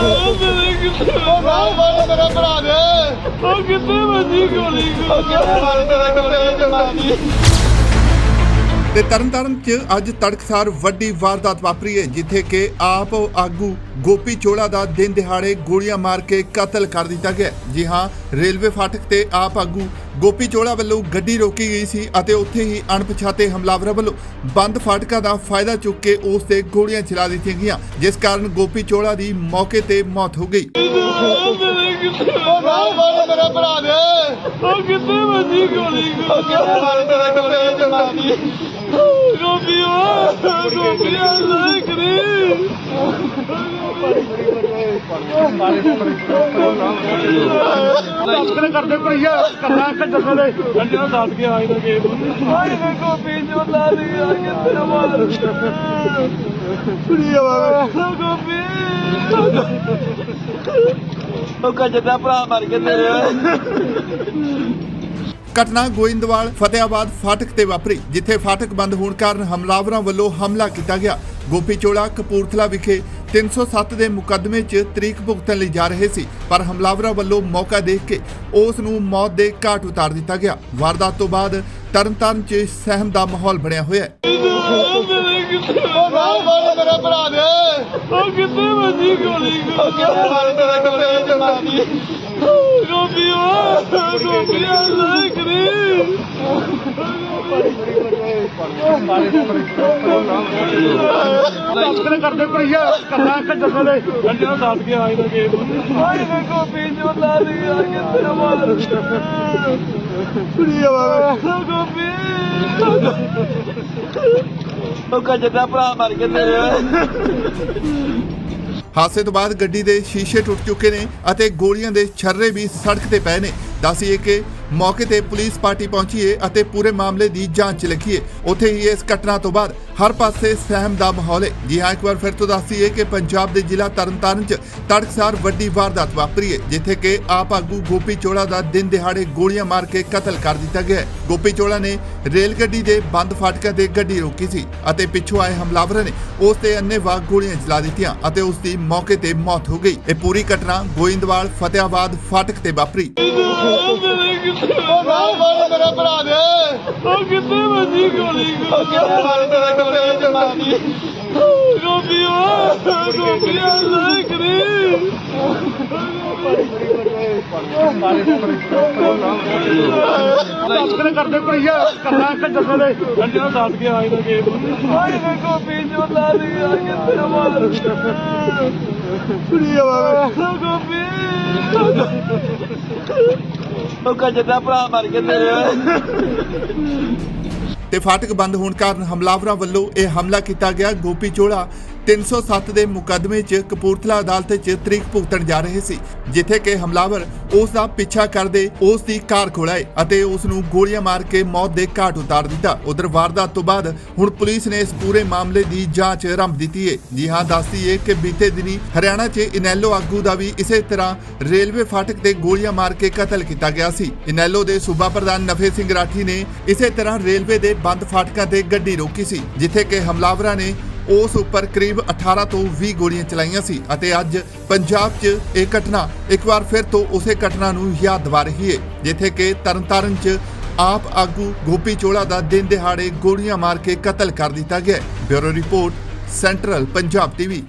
ਉਹ ਮਾਰ ਮਾਰ ਮੇਰਾ ਭਰਾ ਦੇ ਉਹ ਕਿੱਥੇ ਵੱਜੀ ਗੋਲੀ ਕਿੱਥੇ ਮਾਰ ਤੇਰੇ ਕੋਲੇ ਜਮਾਨੀ ਤੇ ਤਰਨਤਾਰਨ 'ਚ ਅੱਜ ਤੜਕਸਾਰ ਵੱਡੀ ਵਾਰਦਾਤ ਵਾਪਰੀ ਹੈ, ਜਿੱਥੇ ਕਿ ਆਪ ਆਗੂ ਗੋਪੀ ਚੋਲਾ ਦਾ ਦਿਨ ਦਿਹਾੜੇ ਗੋਲੀਆਂ ਮਾਰ ਕੇ ਕਤਲ ਕਰ ਦਿੱਤਾ ਗਿਆ ਜੀ ਹਾਂ, ਰੇਲਵੇ ਫਾਟਕ ਤੇ ਆਪ ਆਗੂ ਗੋਪੀ ਚੋਲਾ ਵੱਲੋਂ ਗੱਡੀ ਰੋਕੀ ਗਈ ਸੀ ਅਤੇ ਉੱਥੇ ਹੀ ਅਣਪਛਾਤੇ ਹਮਲਾਵਰਾਂ ਵੱਲੋਂ ਬੰਦ ਫਾਟਕਾਂ ਦਾ ਫਾਇਦਾ ਚੁੱਕ ਕੇ ਉਸ ਤੇ ਗੋਲੀਆਂ ਚਲਾ ਦਿੱਤੀਆਂ ਗਈਆਂ, ਜਿਸ ਕਾਰਨ ਗੋਪੀ ਚੋਲਾ ਦੀ ਮੌਕੇ ਤੇ ਮੌਤ ਹੋ ਗਈ। ਉਹ ਮਾਰ ਮਾਰ ਮੇਰਾ ਭਰਾ ਦੇ ਉਹ ਕਿੱਥੇ ਵੱਜੀ ਗੋਲੀ ਉਹ ਕਿੱਥੇ ਮਾਰ ਤੇਰੇ ਕੋਲੇ ਜਮਾਨੀ ਗੋਪੀ ਉਹ ਗੋਪੀ ਅੱਲਾ ਕਰੀ ਦੱਸ ਕਰਦੇ ਭਈਆ ਕੱਲਾ ਕਿ ਦੱਸੋ ਦੇ ਅੰਨਾ ਦੱਸ ਕੇ ਆਈ ਨਾ ਕੇ ਆਏ ਨੇ ਗੋਪੀ ਜੋ ਲਾ ਦੀ ਆ ਕਿੱਥੇ ਮਾਰ ਕੁੜੀ ਆਵੇ ਗੋਪੀ ਉਹ ਕੱਜਦਾ ਭਰਾ ਮਰ ਕੇ ਤੇਰੇ। ਘਟਨਾ ਗੋਇੰਦਵਾਲ ਫਤਿਆਬਾਦ ਫਾਟਕ ਤੇ ਵਾਪਰੀ ਜਿੱਥੇ ਫਾਟਕ ਬੰਦ ਹੋਣ ਕਾਰਨ ਹਮਲਾਵਰਾਂ ਵੱਲੋਂ ਹਮਲਾ ਕੀਤਾ ਗਿਆ। ਗੋਪੀ ਚੋਲਾ ਕਪੂਰਥਲਾ ਵਿਖੇ 307 ਦੇ ਮੁਕੱਦਮੇ 'ਚ ਤਰੀਕ ਭੁਗਤਣ ਲਈ ਜਾ ਰਹੇ ਸੀ ਪਰ ਹਮਲਾਵਰਾਂ ਵੱਲੋਂ ਮੌਕਾ ਦੇਖ ਕੇ ਉਸ ਨੂੰ ਮੌਤ ਦੇ ਘਾਟ ਉਤਾਰ ਦਿੱਤਾ ਗਿਆ। ਵਾਰਦਾਤ ਤੋਂ ਬਾਅਦ ਤਰਨਤਾਰਨ 'ਚ ਸਹਿਮ ਦਾ ਮਾਹੌਲ ਬਣਿਆ ਹੋਇਆ ਹੈ। ਉਹ ਕਿੱਥੇ ਵੱਜੀ ਗੋਲੀ? ਉਹ ਕਿੱਥੇ ਮਾਰ ਤੇਰੇ ਕੋਲੇ ਜਮਾਨੀ ਗੋਪੀ ਉਹ ਗੋਪੀ ਅੱਲਾ ਕਰੀ ਦੱਸ ਕਰਦੇ ਭਈਆ ਕੱਲਾ ਕਿ ਦੱਸੋ ਦੇ ਦੱਸ ਕੇ ਆਈ ਨਾ ਕੇ ਆਏ ਨੇ ਗੋਪੀ ਲਾ ਦੀ ਆ ਕਿੱਥੇ ਮਾਰ ਕੁੜੀ ਆਵੇ ਗੋਪੀ ਉਹ ਕੱਜਦਾ ਭਰਾ ਮਰ ਕੇ ਤੇਰੇ ਹਾਦਸੇ ਤੋਂ ਬਾਅਦ ਗੱਡੀ ਦੇ ਸ਼ੀਸ਼ੇ ਟੁੱਟ ਚੁੱਕੇ ਨੇ ਅਤੇ ਗੋਲੀਆਂ ਦੇ ਛਰਰੇ ਵੀ ਸੜਕ ਤੇ ਪਏ ਨੇ। ਦੱਸੀਏ ਕਿ ਮੌਕੇ ਤੇ ਪੁਲਿਸ ਪਾਰਟੀ ਪਹੁੰਚੀ ਹੈ ਅਤੇ ਪੂਰੇ ਮਾਮਲੇ ਦੀ ਜਾਂਚ ਲੱਗੀ ਹੈ ਉੱਥੇ ਹੀ ਇਸ ਘਟਨਾ ਤੋਂ ਬਾਅਦ ਹਰ ਪਾਸੇ ਸਹਿਮ ਦਾ ਮਾਹੌਲ ਹੈ ਜੀ ਹਾਂ, ਇੱਕ ਵਾਰ ਫਿਰ ਤੋਂ ਦੱਸੀਏ ਕਿ ਪੰਜਾਬ ਦੇ ਜ਼ਿਲ੍ਹਾ ਤਰਨਤਾਰਨ 'ਚ ਤੜਕਸਾਰ ਵੱਡੀ ਵਾਰਦਾਤ ਵਾਪਰੀ ਹੈ ਜਿੱਥੇ ਕਿ ਆਪ ਆਗੂ ਗੋਪੀ ਚੋਲਾ ਦਾ ਦਿਨ ਦਿਹਾੜੇ ਗੋਲੀਆਂ ਮਾਰ ਕੇ ਕਤਲ ਕਰ ਦਿੱਤਾ ਗਿਆ ਹੈ ਗੋਪੀ ਚੋਲਾ ਨੇ ਰੇਲ ਗੱਡੀ ਦੇ ਬੰਦ ਫਾਟਕਾਂ ਤੇ ਗੱਡੀ ਰੋਕੀ ਸੀ ਅਤੇ ਪਿੱਛੋਂ ਆਏ ਹਮਲਾਵਰਾਂ ਨੇ ਉਸ ਤੇ ਅੰਨ੍ਹੇਵਾਹ ਗੋਲੀਆਂ ਚਲਾ ਦਿੱਤੀਆਂ ਅਤੇ ਉਸ ਦੀ ਮੌਕੇ ਤੇ ਮੌਤ ਹੋ ਗਈ। ਇਹ ਪੂਰੀ ਘਟਨਾ ਗੋਇੰਦਵਾਲ ਫਤਿਆਬਾਦ ਫਾਟਕ ਤੇ ਵਾਪਰੀ। ਉਹ ਮਾਰ ਮਾਰ ਮੇਰਾ ਭਰਾ ਦੇ ਉਹ ਕਿੱਥੇ ਵੱਜੀ ਗੋਲੀ ਉਹ ਕਿੱਥੇ ਮਾਰ ਤੇਰੇ ਕੋਲੇ ਜਮਾਨੀ ਗੋਪੀ ਉਹ ਗੋਪੀ ਅੱਲਾ ਕਰੀ ਦੱਸ ਕਰਦੇ ਭਈਆ ਕੱਲਾ ਕਿ ਦੱਸੋ ਦੇ ਅੰਨਾ ਦੱਸ ਕੇ ਆਈ ਨਾ ਕੇ ਆਏ ਨੇ ਗੋਪੀ ਜੋ ਲਾ ਦੀ ਆ ਕਿੱਥੇ ਮਾਰ ਕੁੜੀ ਆਵੇ ਗੋਪੀ। ਉਹ ਕੱਜਦਾ ਭਰਾ ਮਰ ਕੇ ਤੇਰੇ ਤੇ ਫਾਟਕ ਬੰਦ ਹੋਣ ਕਾਰਨ ਹਮਲਾਵਰਾਂ ਵੱਲੋਂ ਇਹ ਹਮਲਾ ਕੀਤਾ ਗਿਆ। ਗੋਪੀ ਚੋਲਾ 307 ਦੇ ਮੁਕੱਦਮੇ 'ਚ ਕਪੂਰਥਲਾ ਅਦਾਲਤ 'ਚ ਤਰੀਕ ਭੁਗਤਣ ਜਾ ਰਹੇ ਸੀ, ਜਿੱਥੇ ਕਿ ਹਮਲਾਵਰ ਉਸ ਦਾ ਪਿੱਛਾ ਕਰਦੇ ਉਸ ਦੀ ਕਾਰ ਖੋਲਾਏ ਅਤੇ ਉਸ ਨੂੰ ਗੋਲੀਆਂ ਮਾਰ ਕੇ ਮੌਤ ਦੇ ਘਾਟ ਉਤਾਰ ਦਿੱਤਾ। ਉਧਰ ਵਾਰਦਾਤ ਤੋਂ ਬਾਅਦ ਹੁਣ ਪੁਲਿਸ ਨੇ ਇਸ ਪੂਰੇ ਮਾਮਲੇ ਦੀ ਜਾਂਚ ਆਰੰਭ ਦਿੱਤੀ ਹੈ ਜੀ ਹਾਂ, ਦੱਸਦੀ ਹੈ ਕਿ ਬੀਤੇ ਦਿਨੀ ਹਰਿਆਣਾ 'ਚ ਇਨੈਲੋ ਆਗੂ ਦਾ ਵੀ ਇਸੇ ਤਰ੍ਹਾਂ ਰੇਲਵੇ ਫਾਟਕ ਤੇ ਗੋਲੀਆਂ ਮਾਰ ਕੇ ਕਤਲ ਕੀਤਾ ਗਿਆ ਸੀ। ਇਨੈਲੋ ਦੇ ਸੂਬਾ ਪ੍ਰਧਾਨ ਨਫੇ ਸਿੰਘ ਰਾਠੀ ਨੇ ਇਸੇ ਤਰ੍ਹਾਂ ਰੇਲਵੇ ਦੇ ਬੰਦ ਫਾਟਕਾਂ ਤੇ ਗੱਡੀ ਰੋਕੀ ਸੀ, ਜਿੱਥੇ ਕਿ ਹਮਲਾਵਰਾਂ ਨੇ ਉਸ ਉੱਪਰ ਕਰੀਬ 18 ਤੋਂ 20 ਗੋਲੀਆਂ ਚਲਾਈਆਂ ਸੀ ਅਤੇ ਅੱਜ ਪੰਜਾਬ 'ਚ ਇਹ ਘਟਨਾ ਇੱਕ ਵਾਰ ਫਿਰ ਤੋਂ ਉਸੇ ਘਟਨਾ ਨੂੰ ਯਾਦ ਦਿਵਾ ਰਹੀ ਹੈ ਜਿੱਥੇ ਕਿ ਤਰਨਤਾਰਨ 'ਚ ਆਪ ਆਗੂ ਗੋਪੀ ਚੋਲਾ ਦਾ ਦਿਨ ਦਿਹਾੜੇ ਗੋਲੀਆਂ ਮਾਰ ਕੇ ਕਤਲ ਕਰ ਦਿੱਤਾ ਗਿਆ bureau report, central Punjab TV.